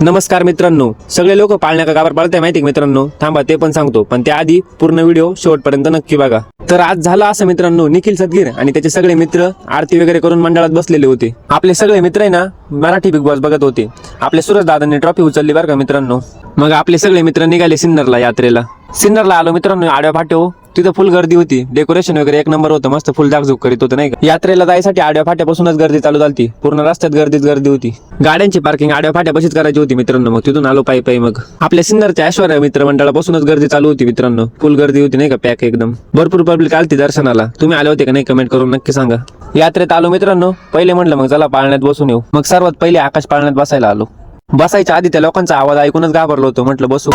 नमस्कार मित्रांनो. सगळे लोक पाळण्या का गावात पाळताय माहिती मित्रांनो? थांबा ते पण सांगतो. पण त्याआधी पूर्ण व्हिडिओ शेवटपर्यंत नक्की बघा. तर आज झालं असं मित्रांनो निखिल सदगीर आणि त्याचे सगळे मित्र आरती वगैरे करून मंडळात बसलेले होते. आपले सगळे मित्र आहे ना मराठी बिग बॉस बघत होते. आपल्या सुरज दादांनी ट्रॉफी उचलली बरं का मित्रांनो. मग आपले सगळे मित्र निघाले सिन्नरला यात्रेला. सिन्नरला आलो मित्रांनो आडव्या फाट्यो तिथं फुल गर्दी होती. डेकोरेशन वगैरे एक नंबर होतं. मस्त फुल जागजूक करीत होतं नाही का? यात्रेला जायसाठी आडव्या फाट्यापासूनच गर्दी चालू झाली पूर्ण रस्त्यात गर्दीच गर्दी होती. गाड्यांची पार्किंग आडव्या फाट्यापाशीच करायची होती मित्रांनो. मग तिथून आलो पायी पायी मग. आपल्या सिन्नरच्या ऐश्वर्या मित्रमंडळापासूनच गर्दी चालू होती मित्रांनो. फुल गर्दी होती नाही का? पॅक एकदम. भरपूर पब्लिक आलती दर्शनाला. तुम्ही आले होते का नाही? कमेंट करून नक्की सांगा. यात्रेत आलो मित्रांनो. पहिले म्हटलं मग चला पाळण्यात बसून येऊ. मग सर्वात पहिले आकाश पाळण्यात बसायला आलो. बसायच्या आधी त्या लोकांचा आवाज ऐकूनच घाबरलो होतो. म्हटलं बसू.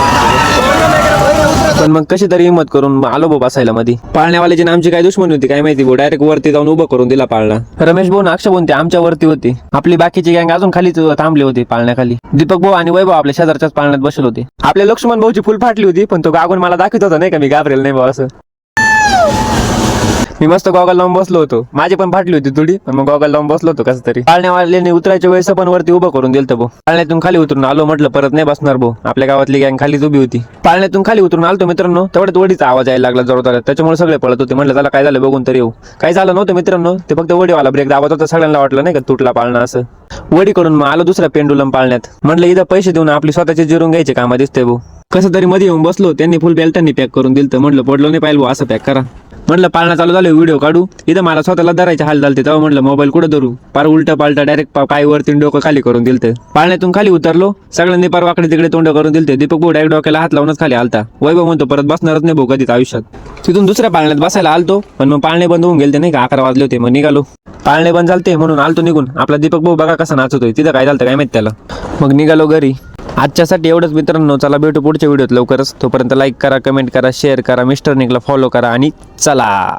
पण मग कशी तरी हिंमत करून आलो बो बसायला मध्ये पाळण्यावाल्याची ना आमची काय दुश्मनी होती काय माहिती भाऊ? डायरेक्ट वरती जाऊन उभं करून दिला पाळणा. रमेश भाऊ अक्षय भाऊ ते आमच्या वरती होती. आपली बाकीची गँग अजून खालीच थांबली होती पाळण्याखाली. दीपक भाऊ आणि वैभव आपल्या शेजारच्याच पाळण्यात बसले होते. आपल्या लक्ष्मण भाऊची फुल फाटली होती पण तो गागून मला दाखवत होता नाही का मी घाबरेल नाही भाऊ असं. मी मस्त गॉगल लावून बसलो होतो. माझी पण फाटली होती थोडी मग गॉगल लावून बसलो होतो कसं तरी. पाळण्यावाल्याने उतरायच्या वेळेस पण वरती उभं करून दिलं भाऊ पाळण्यातून खाली उतरून आलो म्हटलं परत नाही बसणार भाऊ आपल्या गावातली गँग खालीच उभी होती. पाळण्यातून खाली उतरून आलो मित्रांनो तेवढ्यात वडीचा आवाज यायला लागला जोरदार त्याच्यामुळे सगळे पळत होते. म्हटलं त्याला काय झालं बघून तरी येऊ. काय झालं नव्हतं मित्रांनो. ते फक्त वडीवाला ब्रेक दाबत होता. सगळ्यांना वाटलं नाही का तुटला पाळणा असं. वडी करून मग आलो दुसऱ्या पेंडुलम पाळण्यात. म्हटलं इथं पैसे देऊन आपली स्वतःचे जिरून घ्यायचे कामा दिसते भाऊ कसं तरी मध्ये येऊन बसलो. त्यांनी फुल बेल्टांनी पॅक करून दिलं म्हटलं पडलो नाही पाहिलं असं पॅक करा. म्हटलं पाळणा चालू झालं व्हिडिओ काढू. इथं मला स्वतःला धरायचे हाल झालते तेव्हा म्हटलं मोबाईल कुठं धरू? पार उलटा पालटा डायरेक्ट पायवरती डोकं खाली करून दिलते. पाळण्यातून खाली उतरलो सगळ्यांनी पार वाकडे तिकडे तोंड करून दिलते. दीपक भाऊ डायरेक्ट डोक्याला हात लावूनच खाली आलता. वैभव म्हणतो परत बसणारच नाही भाऊ कधीच आयुष्यात. तिथून दुसऱ्या पाळण्यात बसायला आलतो पण मग पाळणे बंद होऊन गेलते नाही का? अकरा वाजले होते मग निघालो. पाळणे बंद झालते म्हणून आलतो निघून. आपला दीपक भाऊ बघा कसा नाचतोय. तिथं काय झालं काय माहीत त्याला. मग निघालो घरी. आजच्यासाठी एवढंच मित्रांनो. चला भेटू पुढच्या व्हिडिओत लवकरच. तोपर्यंत लाईक करा कमेंट करा शेअर करा मिस्टर निकला फॉलो करा आणि चला!